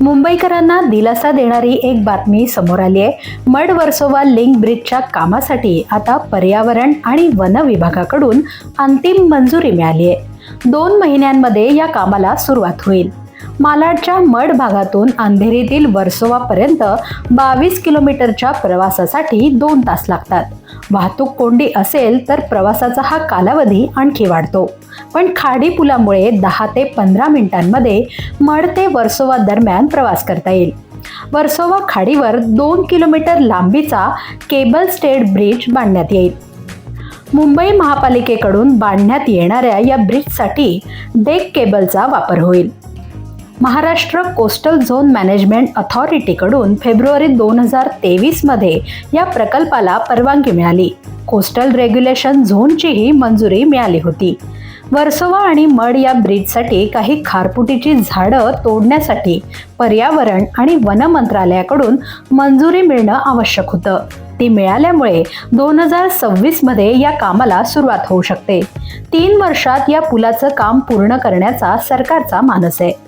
मुंबईकरांना दिलासा देणारी एक बातमी समोर आली आहे. मड वर्सोवा लिंक ब्रिजच्या कामासाठी आता पर्यावरण आणि वन विभागाकडून अंतिम मंजुरी मिळाली आहे. दोन महिन्यांमध्ये या कामाला सुरुवात होईल. मालाडच्या मड भागातून अंधेरीतील वर्सोवापर्यंत बावीस किलोमीटरच्या प्रवासासाठी दोन तास लागतात. वाहतूक कोंडी असेल तर प्रवासाचा हा कालावधी आणखी वाढतो. पण खाडी पुलामुळे दहा ते पंधरा मिनिटांमध्ये मड ते वर्सोवा दरम्यान प्रवास करता येईल. वर्सोवा खाडीवर दोन किलोमीटर लांबीचा केबल स्टेट ब्रिज बांधण्यात येईल. मुंबई महापालिकेकडून बांधण्यात येणाऱ्या या ब्रिजसाठी डेक केबलचा वापर होईल. महाराष्ट्र कोस्टल झोन मॅनेजमेंट अथॉरिटीकडून फेब्रुवारी दोन हजार तेवीसमध्ये या प्रकल्पाला परवानगी मिळाली. कोस्टल रेग्युलेशन झोनचीही मंजुरी मिळाली होती. वर्सोवा आणि मड या ब्रिजसाठी काही खारपुटीची झाडं तोडण्यासाठी पर्यावरण आणि वन मंत्रालयाकडून मंजुरी मिळणं आवश्यक होतं. ती मिळाल्यामुळे दोन हजार सव्वीसमध्ये या कामाला सुरुवात होऊ शकते. तीन वर्षात या पुलाचं काम पूर्ण करण्याचा सरकारचा मानस आहे.